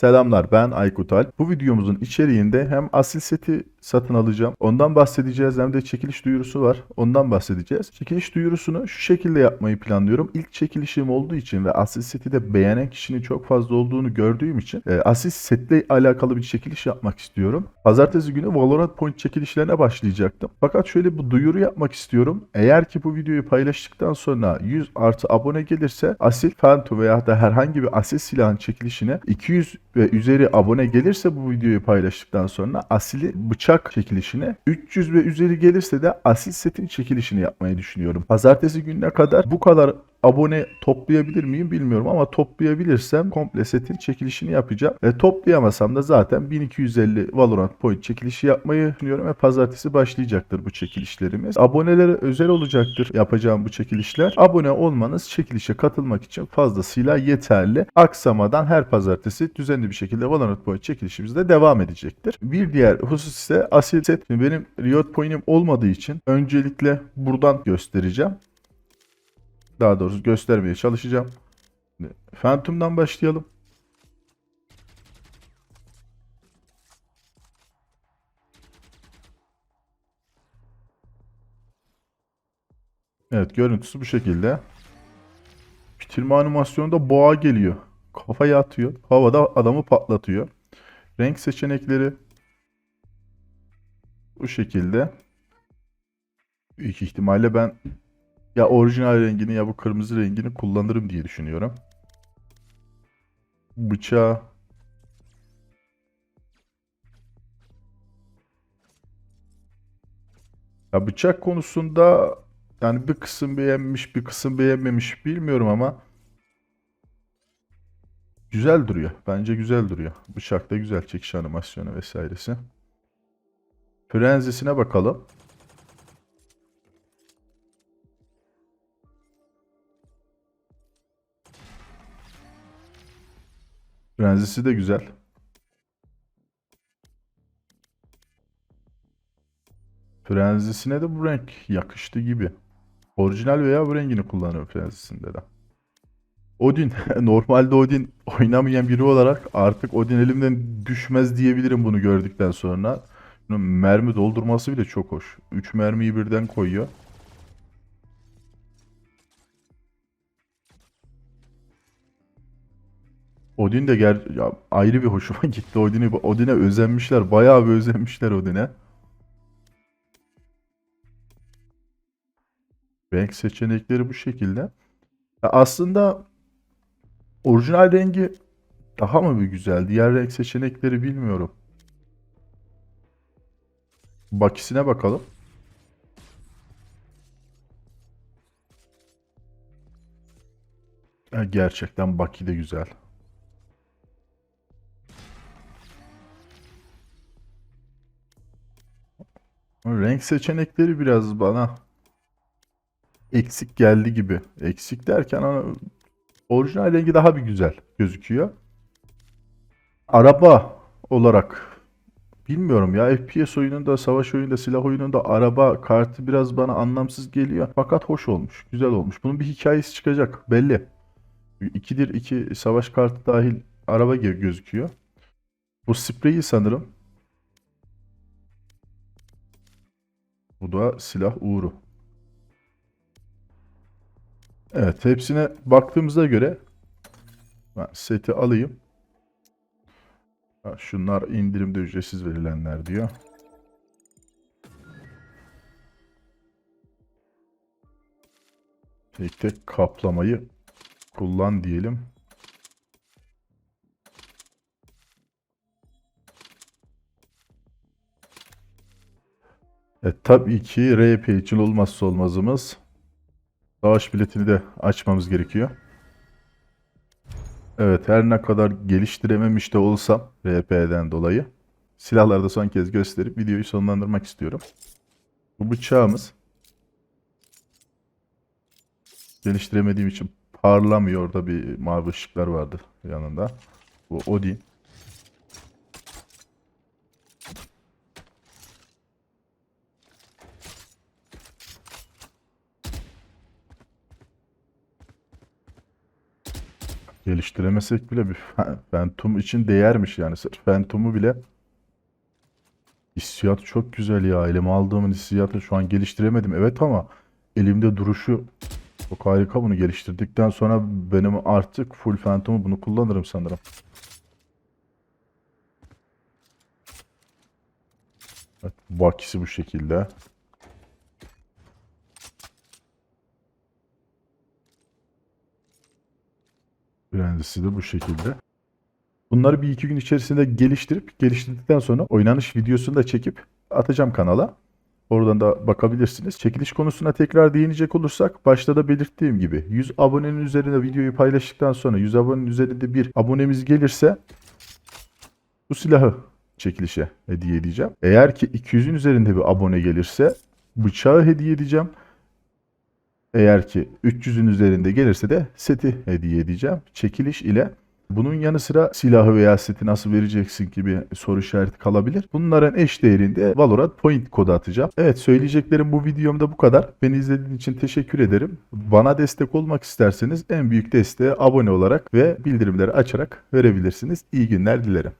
Selamlar ben Aykut Alp. Bu videomuzun içeriğinde hem asil seti satın alacağım. Ondan bahsedeceğiz hem de çekiliş duyurusu var. Ondan bahsedeceğiz. Çekiliş duyurusunu şu şekilde yapmayı planlıyorum. İlk çekilişim olduğu için ve asil seti de beğenen kişinin çok fazla olduğunu gördüğüm için e, asil setle alakalı bir çekiliş yapmak istiyorum. Pazartesi günü Valorant Point çekilişlerine başlayacaktım. Fakat şöyle bir duyuru yapmak istiyorum. Eğer ki bu videoyu paylaştıktan sonra 100 artı abone gelirse asil Phantom veya da herhangi bir asil silahın çekilişine 200 ve üzeri abone gelirse bu videoyu paylaştıktan sonra asili bıçak çekilişine 300 ve üzeri gelirse de asil setin çekilişini yapmayı düşünüyorum. Pazartesi gününe kadar bu kadar abone toplayabilir miyim bilmiyorum ama toplayabilirsem komple setin çekilişini yapacağım. E, toplayamasam da zaten 1250 Valorant Point çekilişi yapmayı düşünüyorum ve pazartesi başlayacaktır bu çekilişlerimiz. Abonelere özel olacaktır yapacağım bu çekilişler. Abone olmanız çekilişe katılmak için fazlasıyla yeterli. Aksamadan her pazartesi düzenli bir şekilde Valorant Point çekilişimiz de devam edecektir. Bir diğer husus ise asil set. Benim Riot Point'im olmadığı için öncelikle buradan göstereceğim. Daha doğrusu göstermeye çalışacağım. Phantom'dan başlayalım. Evet görüntüsü bu şekilde. Bitirme animasyonunda boğa geliyor. Kafayı atıyor. Havada adamı patlatıyor. Renk seçenekleri bu şekilde. Büyük ihtimalle ben ya orijinal rengini ya bu kırmızı rengini kullanırım diye düşünüyorum. Bıçağı Ya bıçak konusunda yani bir kısım beğenmiş, bir kısım beğenmemiş bilmiyorum ama güzel duruyor. Bence güzel duruyor. Bıçak da güzel çekiş animasyonu vesairesi. Frenzisine bakalım. Frenzisi de güzel. Frenzisine de bu renk yakıştı gibi. Orijinal veya bu rengini kullanıyorum Frenzisinde de. Odin. Normalde Odin oynamayan biri olarak artık Odin elimden düşmez diyebilirim bunu gördükten sonra. Mermi doldurması bile çok hoş. 3 mermiyi birden koyuyor. Odin de ger ya ayrı bir hoşuma gitti. Odin'e Odin'e özenmişler. Bayağı bir özenmişler Odin'e. Renk seçenekleri bu şekilde. Ya aslında orijinal rengi daha mı bir güzel? Diğer renk seçenekleri bilmiyorum. Bakisine bakalım. Ya gerçekten Baki de güzel. Renk seçenekleri biraz bana eksik geldi gibi. Eksik derken ama orijinal rengi daha bir güzel gözüküyor. Araba olarak bilmiyorum ya FPS oyununda, savaş oyununda, silah oyununda araba kartı biraz bana anlamsız geliyor. Fakat hoş olmuş, güzel olmuş. Bunun bir hikayesi çıkacak belli. 2'dir 2 savaş kartı dahil araba gibi gözüküyor. Bu spreyi sanırım. Bu da silah uğru. Evet, hepsine baktığımıza göre ben seti alayım. Şunlar indirimde ücretsiz verilenler diyor. Tek tek kaplamayı kullan diyelim. E, tabii ki RP için olmazsa olmazımız savaş biletini de açmamız gerekiyor. Evet her ne kadar geliştirememiş de olsam RP'den dolayı silahları da son kez gösterip videoyu sonlandırmak istiyorum. Bu bıçağımız geliştiremediğim için parlamıyor. Orada bir mavi ışıklar vardı yanında. Bu Odin. Geliştiremesek bile bir Phantom için değermiş yani. Sırf Phantom'u bile hissiyat çok güzel ya. Elime aldığımın hissiyatı şu an geliştiremedim. Evet ama elimde duruşu çok harika bunu geliştirdikten sonra benim artık full Phantom'u bunu kullanırım sanırım. Evet, bakisi bu şekilde. Brandisi de bu şekilde. Bunları bir iki gün içerisinde geliştirip geliştirdikten sonra oynanış videosunu da çekip atacağım kanala. Oradan da bakabilirsiniz. Çekiliş konusuna tekrar değinecek olursak başta da belirttiğim gibi 100 abonenin üzerine videoyu paylaştıktan sonra 100 abonenin üzerinde bir abonemiz gelirse bu silahı çekilişe hediye edeceğim. Eğer ki 200'ün üzerinde bir abone gelirse bıçağı hediye edeceğim. Eğer ki 300'ün üzerinde gelirse de seti hediye edeceğim. Çekiliş ile bunun yanı sıra silahı veya seti nasıl vereceksin gibi soru işareti kalabilir. Bunların eş değerinde Valorant Point kodu atacağım. Evet söyleyeceklerim bu videomda bu kadar. Beni izlediğiniz için teşekkür ederim. Bana destek olmak isterseniz en büyük desteği abone olarak ve bildirimleri açarak verebilirsiniz. İyi günler dilerim.